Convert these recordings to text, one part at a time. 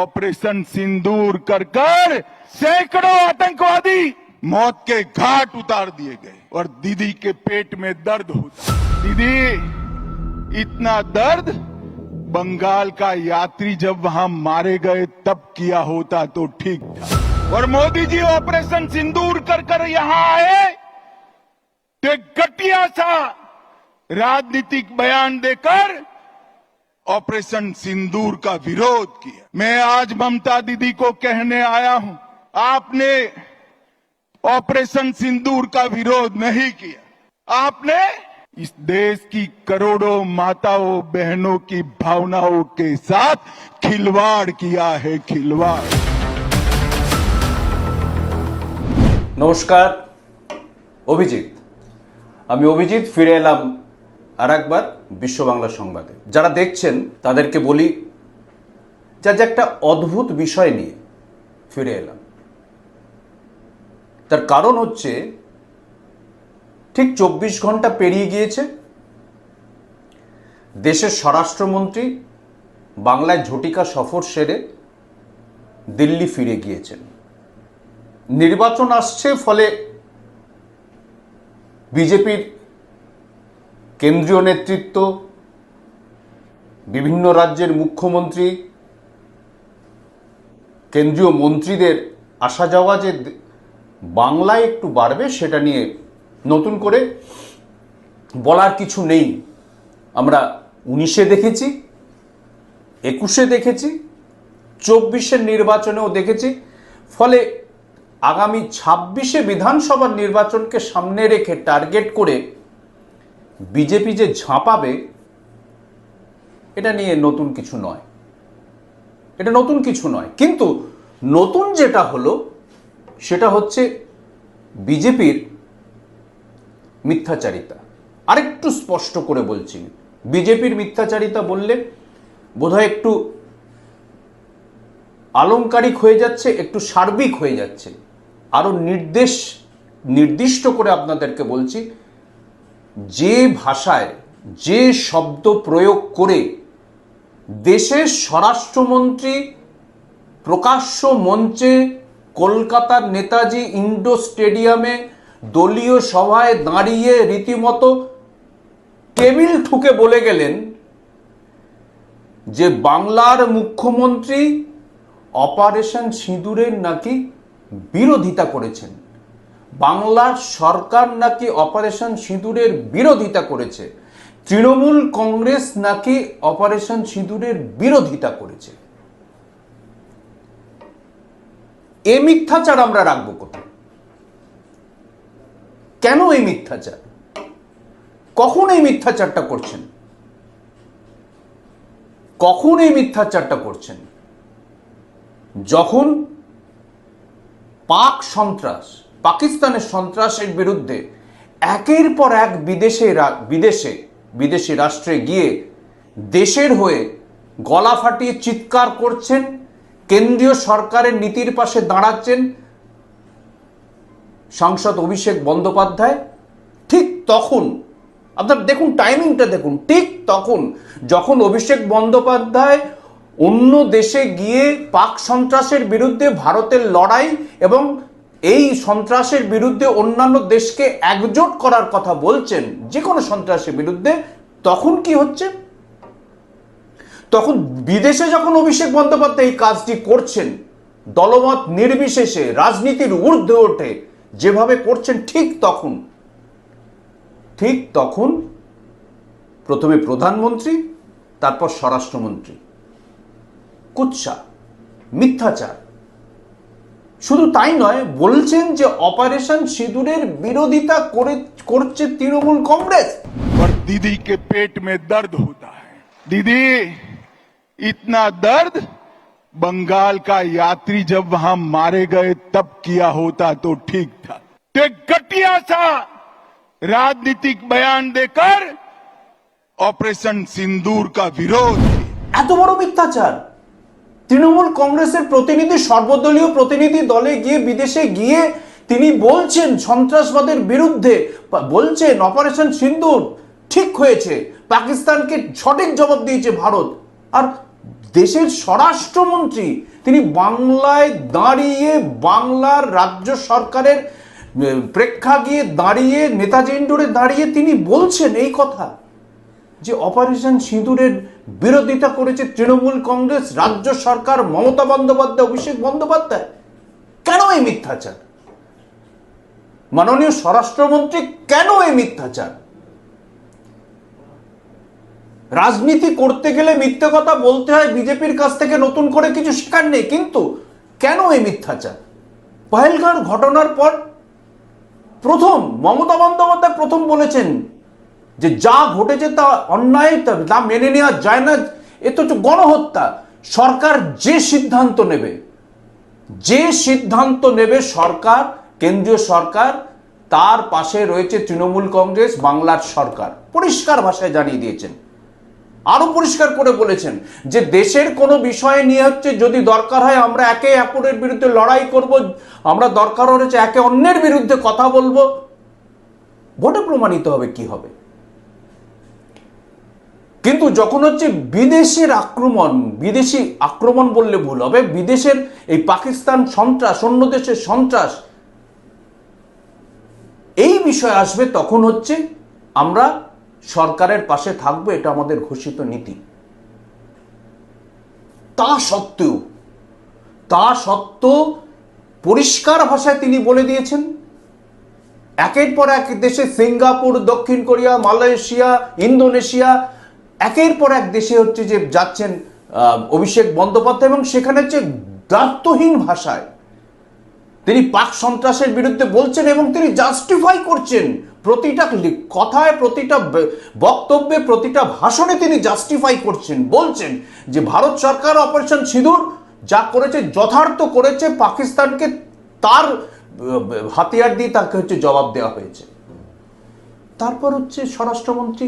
Operation सिंदूर कर कर सैकड़ों आतंकवादी मौत के घाट उतार दिए गए और दीदी के पेट में दर्द होता दीदी, इतना दर्द? बंगाल का यात्री जब वहाँ मारे गए तब किया होता तो ठीक था। और मोदी जी ऑपरेशन सिंदूर कर कर यहाँ आए तो एक घटिया सा राजनीतिक बयान देकर ऑपरेशन सिंदूर का विरोध किया मैं आज ममता दीदी को कहने आया हूं आपने ऑपरेशन सिंदूर का विरोध नहीं किया आपने इस देश की करोड़ों माताओं बहनों की भावनाओं के साथ खिलवाड़ किया है खिलवाड़ নমস্কার অভিজিৎ আমি অভিজিৎ ফিরে এলাম আর একবার বিশ্ব বাংলা সংবাদে। যারা দেখছেন, তাদেরকে বলি যা যে একটা অদ্ভুত বিষয় নিয়ে ফিরে এলাম। তার কারণ হচ্ছে, ঠিক চব্বিশ ঘণ্টা পেরিয়ে গিয়েছে। দেশের স্বরাষ্ট্রমন্ত্রী বাংলায় ঝটিকা সফর সেরে দিল্লি ফিরে গিয়েছেন। নির্বাচন আসছে, ফলে বিজেপির কেন্দ্রীয় নেতৃত্ব, বিভিন্ন রাজ্যের মুখ্যমন্ত্রী, কেন্দ্রীয় মন্ত্রীদের আসা যাওয়া যে বাংলায় একটু বাড়বে সেটা নিয়ে নতুন করে বলার কিছু নেই। আমরা উনিশে দেখেছি, একুশে দেখেছি চব্বিশের নির্বাচনেও দেখেছি, ফলে আগামী ছাব্বিশে বিধানসভার নির্বাচনকে সামনে রেখে টার্গেট করে বিজেপি যে ঝাঁপাবে, এটা নিয়ে নতুন কিছু নয়। এটা নতুন কিছু নয়। কিন্তু নতুন যেটা হলো, সেটা হচ্ছে বিজেপির মিথ্যাচারিতা। আরেকটু স্পষ্ট করে বলছি, বিজেপির মিথ্যাচারিতা বললে বোধহয় একটু আলংকারিক হয়ে যাচ্ছে, একটু সার্বিক হয়ে যাচ্ছে। আরও নির্দেশ, নির্দিষ্ট করে আপনাদেরকে বলছি যে ভাষায়, যে শব্দ প্রয়োগ করে দেশের স্বরাষ্ট্রমন্ত্রী প্রকাশ্য মঞ্চে কলকাতার নেতাজি ইন্ডো স্টেডিয়ামে দলীয় সভায় দাঁড়িয়ে রীতিমতো টেবিল ঠুকে বলে গেলেন যে বাংলার মুখ্যমন্ত্রী অপারেশন সিঁদুরের নাকি বিরোধিতা করেছেন। বাংলার সরকার নাকি অপারেশন সিঁদুরের বিরোধিতা করেছে? তৃণমূল কংগ্রেস নাকি অপারেশন সিঁদুরের বিরোধিতা করেছে? এ মিথ্যাচার আমরা রাখব কোথায়? কেন এই মিথ্যাচার? কখন এই মিথ্যাচারটা করছেন? কখন এই মিথ্যাচারটা করছেন? যখন পাক সন্ত্রাস পাকিস্তানের সন্ত্রাসের বিরুদ্ধে একের পর এক বিদেশে বিদেশে, বিদেশি রাষ্ট্রে গিয়ে দেশের হয়ে গলা ফাটিয়ে চিৎকার করছেন, কেন্দ্রীয় সরকারের নীতির পাশে দাঁড়াচ্ছেন সাংসদ অভিষেক বন্দ্যোপাধ্যায়। ঠিক তখন, আপনার দেখুন টাইমিংটা দেখুন, ঠিক তখন যখন অভিষেক বন্দ্যোপাধ্যায় অন্য দেশে গিয়ে পাক সন্ত্রাসের বিরুদ্ধে ভারতের লড়াই এবং এই সন্ত্রাসের বিরুদ্ধে অন্যান্য দেশকে একজোট করার কথা বলছেন যে কোনো সন্ত্রাসের বিরুদ্ধে, তখন কি হচ্ছে? তখন বিদেশে যখন অভিষেক বন্দ্যোপাধ্যায় এই কাজটি করছেন, দলমত নির্বিশেষে, রাজনীতির ঊর্ধ্বে ওঠে, যেভাবে করছেন ঠিক তখন। ঠিক তখন প্রথমে প্রধানমন্ত্রী, তারপর স্বরাষ্ট্রমন্ত্রী। কুৎসা, মিথ্যাচার। শুধু তাই নয় বলছেন যে অপারেশন সিঁদুরের বিরোধিতা করে করছে তৃণমূল কংগ্রেস और दीदी के पेट में दर्द होता है दीदी इतना दर्द बंगाल का यात्री जब वहां मारे गए तब किया होता तो ठीक था तो एक घटिया सा राजनीतिक बयान देकर ऑपरेशन सिंदूर का विरोध किया এত বড় মিথ্যাচার তৃণমূল কংগ্রেসের প্রতিনিধি, সর্বদলীয় প্রতিনিধি দলে গিয়ে বিদেশে গিয়ে তিনি বলছেন, সন্ত্রাসবাদের বিরুদ্ধে বলছেন, অপারেশন সিন্দুর ঠিক হয়েছে, পাকিস্তানকে সঠিক জবাব দিয়েছে ভারত। আর দেশের স্বরাষ্ট্রমন্ত্রী, তিনি বাংলায় দাঁড়িয়ে বাংলার রাজ্য সরকারের প্রেক্ষা গিয়ে দাঁড়িয়ে, নেতাজি ইন্ডোরে দাঁড়িয়ে তিনি বলছেন এই কথা যে অপারেশন সিঁদুরের বিরোধিতা করেছে তৃণমূল কংগ্রেস, রাজ্য সরকার, মমতা বন্দ্যোপাধ্যায়, অভিষেক বন্দ্যোপাধ্যায়। কেন এই মিথ্যাচার? মাননীয় স্বরাষ্ট্রমন্ত্রী কেন এই মিথ্যাচার? রাজনীতি করতে গেলে মিথ্যে কথা বলতে হয়, বিজেপির কাছ থেকে নতুন করে কিছু শেখার নেই, কিন্তু কেন এই মিথ্যাচার? পহেলগাঁর ঘটনার পর প্রথম, মমতা বন্দ্যোপাধ্যায় প্রথম বলেছেন যে যা ঘটেছে তা অন্যায়, তা- মেনে নেওয়া যায় না, এ তো গণহত্যা। সরকার যে সিদ্ধান্ত নেবে, যে সিদ্ধান্ত নেবে সরকার, কেন্দ্রীয় সরকার, তার পাশে রয়েছে তৃণমূল কংগ্রেস, বাংলার সরকার। পরিষ্কার ভাষায় জানিয়ে দিয়েছেন। আরও পরিষ্কার করে বলেছেন যে দেশের কোনো বিষয় নিয়ে হচ্ছে যদি দরকার হয় আমরা একে অপরের বিরুদ্ধে লড়াই করব, আমরা দরকার হয়েছে একে অন্যের বিরুদ্ধে কথা বলব। ভোটে প্রমাণিত হবে কি হবে? কিন্তু যখন হচ্ছে বিদেশের আক্রমণ, বিদেশি আক্রমণ বললে ভুল হবে, বিদেশের এই পাকিস্তান সন্ত্রাস, অন্য দেশের সন্ত্রাস, এই বিষয় আসবে তখন হচ্ছে আমরা সরকারের পাশে থাকব, এটা আমাদের ঘোষিত নীতি। তা সত্ত্বেও তা সত্ত্বেও পরিষ্কার ভাষায় তিনি বলে দিয়েছেন, একের পর এক দেশে সিঙ্গাপুর, দক্ষিণ কোরিয়া, মালয়েশিয়া, ইন্দোনেশিয়া একের পর এক দেশে হচ্ছে যে যাচ্ছেন অভিষেক বন্দ্যোপাধ্যায় এবং সেখানে হচ্ছে দায়িত্বহীন ভাষায় তিনি পাক সন্ত্রাসের বিরুদ্ধে বলছেন এবং তিনি জাস্টিফাই করছেন প্রতিটা কথায়, প্রতিটা বক্তব্যে, প্রতিটা ভাষণে তিনি জাস্টিফাই করছেন, বলছেন যে ভারত সরকার অপারেশন সিঁদুর যা করেছে, যথার্থ করেছে, পাকিস্তানকে তার হাতিয়ার দিয়ে তাকে হচ্ছে জবাব দেওয়া হয়েছে। তারপর হচ্ছে স্বরাষ্ট্রমন্ত্রী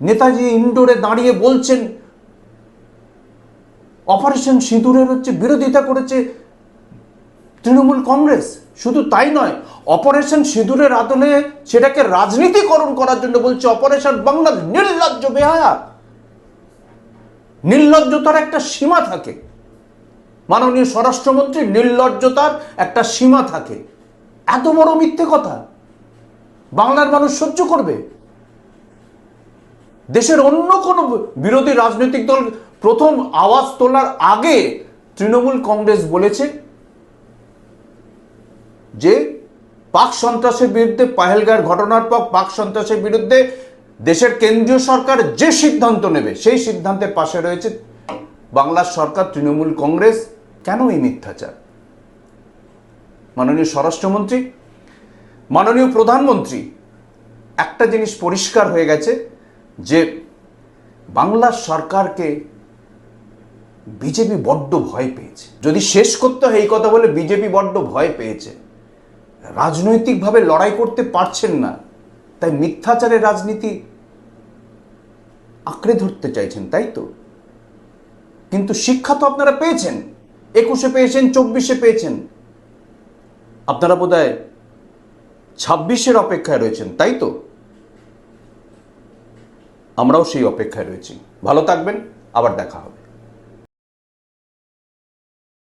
নেতাজি ইন্ডোরে দাঁড়িয়ে বলছেন, অপারেশন সিঁদুরের হচ্ছে বিরোধিতা করেছে তৃণমূল কংগ্রেস। শুধু তাই নয়, অপারেশন সিঁদুরের আদলে সেটাকে রাজনীতিকরণ করার জন্য বলছে অপারেশন বাংলা নির্লজ্জ বেহায়া নির্লজ্জতার একটা সীমা থাকে। মাননীয় স্বরাষ্ট্রমন্ত্রী নির্লজ্জতার একটা সীমা থাকে। এত বড় মিথ্যে কথা। বাংলার মানুষ সহ্য করবে। দেশের অন্য কোনো বিরোধী রাজনৈতিক দল প্রথম আওয়াজ তোলার আগে তৃণমূল কংগ্রেস বলেছে যে পাক সন্ত্রাসের বিরুদ্ধে পাহেলগার ঘটনার পর পাক সন্ত্রাসের বিরুদ্ধে দেশের কেন্দ্রীয় সরকার যে সিদ্ধান্ত নেবে, সেই সিদ্ধান্তের পাশে রয়েছে বাংলার সরকার, তৃণমূল কংগ্রেস। কেন এই মিথ্যাচার? মাননীয় স্বরাষ্ট্রমন্ত্রী, মাননীয় প্রধানমন্ত্রী, একটা জিনিস পরিষ্কার হয়ে গেছে। যে বাংলার সরকারকে বিজেপি বড্ড ভয় পেয়েছে। যদি শেষ করতে হয় এই কথা বলে বিজেপি বড্ড ভয় পেয়েছে। রাজনৈতিকভাবে লড়াই করতে পারছেন না। তাই মিথ্যাচারের রাজনীতি আঁকড়ে ধরতে চাইছেন, তাই তো? কিন্তু শিক্ষা তো আপনারা পেয়েছেন। একুশে পেয়েছেন, চব্বিশে পেয়েছেন। আপনারা বোধ হয় ছাব্বিশের অপেক্ষায় রয়েছেন, তাই তো? আমরাও সেই অপেক্ষায় রয়েছি। ভালো থাকবেন আবার দেখা হবে।